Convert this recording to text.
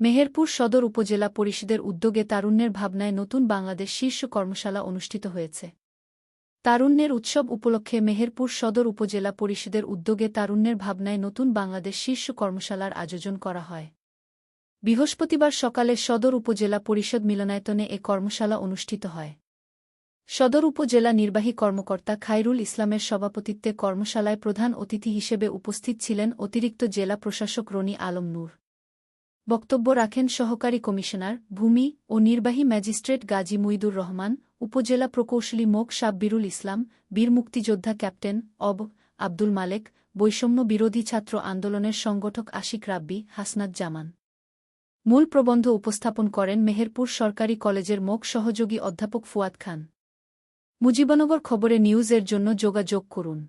মেহেরপুর সদর উপজেলা পরিষদের উদ্যোগে তারুণ্যের ভাবনায় নতুন বাংলাদেশ শীর্ষ কর্মশালা অনুষ্ঠিত হয়েছে। তারুণ্যের উৎসব উপলক্ষে মেহেরপুর সদর উপজেলা পরিষদের উদ্যোগে তারুণ্যের ভাবনায় নতুন বাংলাদেশ শীর্ষ কর্মশালার আয়োজন করা হয়। বৃহস্পতিবার সকালে সদর উপজেলা পরিষদ মিলনায়তনে এ কর্মশালা অনুষ্ঠিত হয়। সদর উপজেলা নির্বাহী কর্মকর্তা খায়রুল ইসলামের সভাপতিত্বে কর্মশালায় প্রধান অতিথি হিসেবে উপস্থিত ছিলেন অতিরিক্ত জেলা প্রশাসক রনি আলম নূর। বক্তব্য রাখেন সহকারী কমিশনার, ভূমি ও নির্বাহী ম্যাজিস্ট্রেট গাজী মুইদুর রহমান, উপজেলা প্রকৌশলী মোক সাব্বিরুল ইসলাম, বীর মুক্তিযোদ্ধা ক্যাপ্টেন অব আব্দুল মালেক, বৈষম্য বিরোধী ছাত্র আন্দোলনের সংগঠক আশিক রাব্বি, হাসনাত জামান। মূল প্রবন্ধ উপস্থাপন করেন মেহেরপুর সরকারি কলেজের মোক সহযোগী অধ্যাপক ফুয়াদ খান। মুজিবনগর খবরে নিউজের জন্য যোগাযোগ করুন।